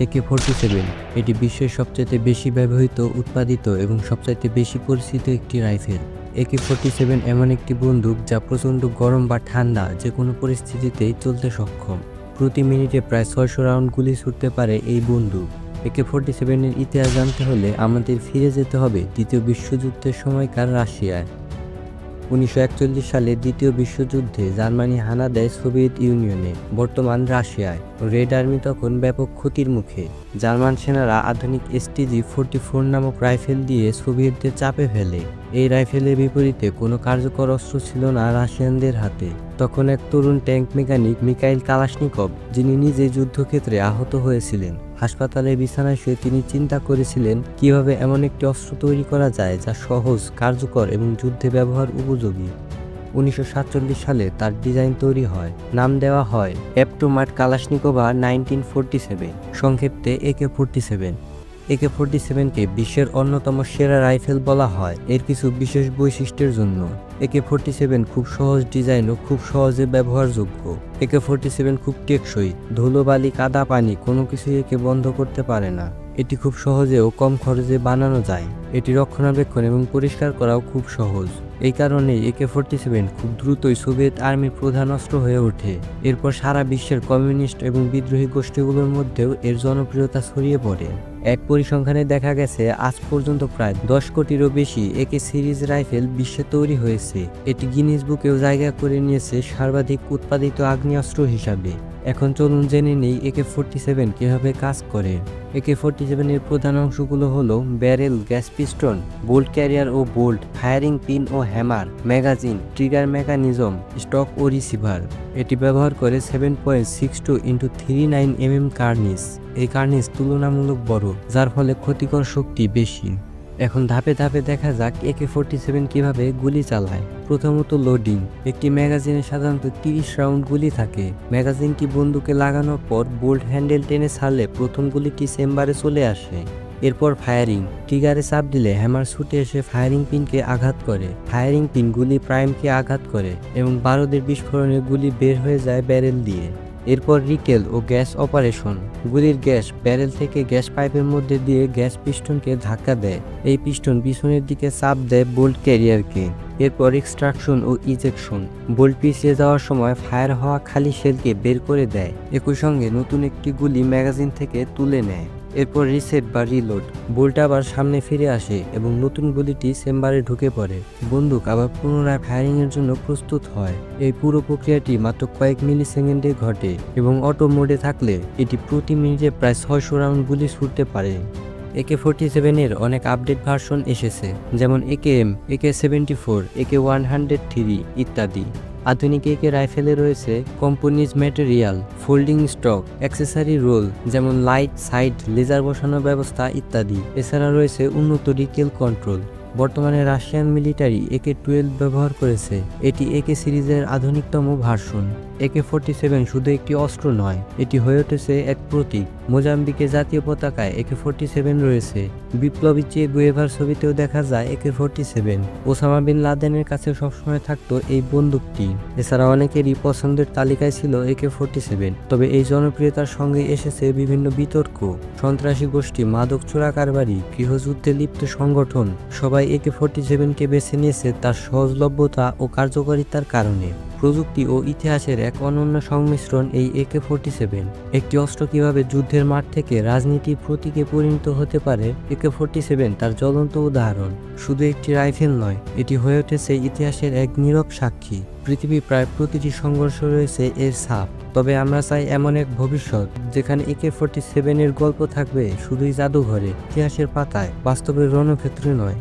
একে forty seven এটি বিশ্বের সবচাইতে বেশি ব্যবহৃত, উৎপাদিত এবং সবচাইতে বেশি পরিচিত একটি রাইফেল। একে ফোরটি সেভেন এমন একটি বন্দুক যা প্রচণ্ড গরম বা ঠান্ডা যে কোনো পরিস্থিতিতেই চলতে সক্ষম। প্রতি মিনিটে প্রায় ছয়শো রাউন্ড গুলি ছুটতে পারে এই বন্দুক। একে ফোরটি সেভেনের ইতিহাস জানতে হলে আমাদের ফিরে যেতে হবে দ্বিতীয় বিশ্বযুদ্ধের সময়কার রাশিয়ায়। উনিশশো একচল্লিশ সালে দ্বিতীয় বিশ্বযুদ্ধে জার্মানি হানা দেয় সোভিয়েত ইউনিয়নে, বর্তমান রাশিয়ায়। রেড আর্মি তখন ব্যাপক ক্ষতির মুখে। জার্মান সেনারা আধুনিক এসটিজি ফোরটি ফোর নামক রাইফেল দিয়ে সোভিয়েতদের চাপে ফেলে। এই রাইফেলের বিপরীতে কোনো কার্যকর অস্ত্র ছিল না রাশিয়ানদের হাতে। তখন এক তরুণ ট্যাঙ্ক মেকানিক মিকাইল কালাশনিকভ, যিনি নিজে যুদ্ধক্ষেত্রে আহত হয়েছিলেন। হাসপাতালে বিছানায় শুয়ে তিনি চিন্তা করেছিলেন, কীভাবে এমন একটি অস্ত্র তৈরি করা যায় যা সহজ, কার্যকর এবং যুদ্ধে ব্যবহার উপযোগী। উনিশশো সাতচল্লিশ সালে তার ডিজাইন তৈরি হয়। নাম দেওয়া হয় Avtomat Kalashnikova nineteen forty seven. সংক্ষেপে AK forty seven. AK forty সেভেনকে বিশ্বের অন্যতম সেরা রাইফেল বলা হয়। এর কিছু বিশেষ বৈশিষ্ট্যের জন্য একে ফোরটি সেভেন খুব সহজ ডিজাইন ও খুব সহজে ব্যবহারযোগ্য। একে ফোরটি সেভেন খুব টেকসই ধুলোবালি কাদা, পানি কোনো কিছুই একে বন্ধ করতে পারে না। এটি খুব সহজে ও কম খরচে বানানো যায়। এটি রক্ষণাবেক্ষণ এবং পরিষ্কার করাও খুব সহজ। এই কারণে একে ফোরটি সেভেন খুব দ্রুতই সোভিয়েত আর্মির প্রধান অস্ত্র হয়ে ওঠে। এরপর সারা বিশ্বের কমিউনিস্ট এবং বিদ্রোহী গোষ্ঠীগুলোর মধ্যেও এর জনপ্রিয়তা ছড়িয়ে পড়ে। এক পরিসংখ্যানে দেখা গেছে, আজ পর্যন্ত প্রায় দশ কোটিরও বেশি একে সিরিজ রাইফেল বিশ্বে তৈরি হয়েছে। এটি গিনিস বুকেও জায়গা করে নিয়েছে সর্বাধিক উৎপাদিত আগ্নেয়াস্ত্র হিসাবে। এখন চলুন জেনে নেই একে ফোরটি সেভেন কীভাবে কাজ করে। একে ফোরটি সেভেনের প্রধান অংশগুলো হলো barrel, gas piston, bolt carrier ও বোল্ট, ফায়ারিং পিন ও hammer, magazine, trigger mechanism, stock ও রিসিভার। এটি ব্যবহার করে seven point six two into three nine MM cornice এই কার্নিস তুলনামূলক বড়, যার ফলে ক্ষতিকর শক্তি বেশি। এখন ধাপে ধাপে দেখা যাক একে ফোরটি সেভেন কীভাবে গুলি চালায়। প্রথমত লোডিং একটি ম্যাগাজিনে সাধারণত তিরিশ রাউন্ড গুলি থাকে। ম্যাগাজিনটি বন্দুকে লাগানোর পর বোল্ট হ্যান্ডেল টেনে ছাড়লে প্রথম গুলিটি চেম্বারে চলে আসে। এরপর ফায়ারিং ট্রিগারে চাপ দিলে হ্যামার ছুটে এসে ফায়ারিং পিনকে আঘাত করে। ফায়ারিং পিন গুলি প্রাইমকে আঘাত করে এবং বারোদের বিস্ফোরণে গুলি বের হয়ে যায় ব্যারেল দিয়ে। এরপর রিকেল ও গ্যাস অপারেশন। গুলির গ্যাস ব্যারেল থেকে গ্যাস পাইপের মধ্যে দিয়ে গ্যাস পিস্টনকে ধাক্কা দেয়। এই পিস্টন পিছনের দিকে চাপ দেয় বোল্ট ক্যারিয়ারকে। এরপর এক্সট্রাকশন ও ইজেকশন। বোল্ট পিছিয়ে যাওয়ার সময় ফায়ার হওয়া খালি শেলকে বের করে দেয়। একই সঙ্গে নতুন একটি গুলি ম্যাগাজিন থেকে তুলে নেয়। এরপর রিসেট বা রিলোড বোল্ট আবার সামনে ফিরে আসে এবং নতুন গুলিটি চেম্বারে ঢুকে পড়ে। বন্দুক আবার পুনরায় ফায়ারিং এর জন্য প্রস্তুত হয়। এই পুরো প্রক্রিয়াটি মাত্র কয়েক মিলি সেকেন্ডে ঘটে এবং অটো মোডে থাকলে এটি প্রতি মিনিটে প্রায় ছয়শো রাউন্ড গুলি ছুটতে পারে। একে ফোরটি সেভেনের অনেক আপডেট ভার্সন এসেছে, যেমন AK M AK seventy four AK one hundred three ইত্যাদি। আধুনিক একে রাইফেলে রয়েছে composite material, folding stock, accessory rail, যেমন লাইট, সাইড, লেজার বসানোর ব্যবস্থা ইত্যাদি। এছাড়া রয়েছে উন্নত রিকেল কন্ট্রোল। বর্তমানে রাশিয়ান মিলিটারি একে টুয়েলভ ব্যবহার করেছে। এটি একে সিরিজের আধুনিকতম ভার্সন। একে ফোরটি সেভেন শুধু একটি অস্ত্র নয়, এটি হয়ে উঠেছে এক প্রতীক। মোজাম্বিকে জাতীয় পতাকায় একে ফোরটি সেভেন রয়েছে। বিপ্লবী চেয়ে গুয়েভার ছবিতেও দেখা যায় AK forty seven Osama bin লাদেনের কাছে সবসময় থাকতো এই বন্দুকটি। এছাড়া অনেকেরই পছন্দের তালিকায় ছিল একে ফোরটি সেভেন তবে এই জনপ্রিয়তার সঙ্গে এসেছে বিভিন্ন বিতর্ক। সন্ত্রাসী গোষ্ঠী মাদক চোরা কারবারি, গৃহযুদ্ধে লিপ্ত সংগঠন, সবাই একে ফোরটি সেভেনকে বেছে নিয়েছে তার সহজলভ্যতা ও কার্যকারিতার কারণে। প্রযুক্তি ও ইতিহাসের এক অনন্য সংমিশ্রণ এই একে ফোরটি সেভেন। একটি অস্ত্র কীভাবে যুদ্ধের মাঠ থেকে রাজনীতির প্রতীকে পরিণত হতে পারে, একে ফোরটি সেভেন তার জ্বলন্ত উদাহরণ। শুধু একটি রাইফেল নয়, এটি হয়ে উঠেছে ইতিহাসের এক নীরব সাক্ষী। পৃথিবীর প্রায় প্রতিটি সংঘর্ষ রয়েছে এর ছাপ। তবে আমরা চাই এমন এক ভবিষ্যৎ, যেখানে একে ফোরটি সেভেনের গল্প থাকবে শুধুই জাদুঘরে, ইতিহাসের পাতায়, বাস্তবের রণক্ষেত্রে নয়।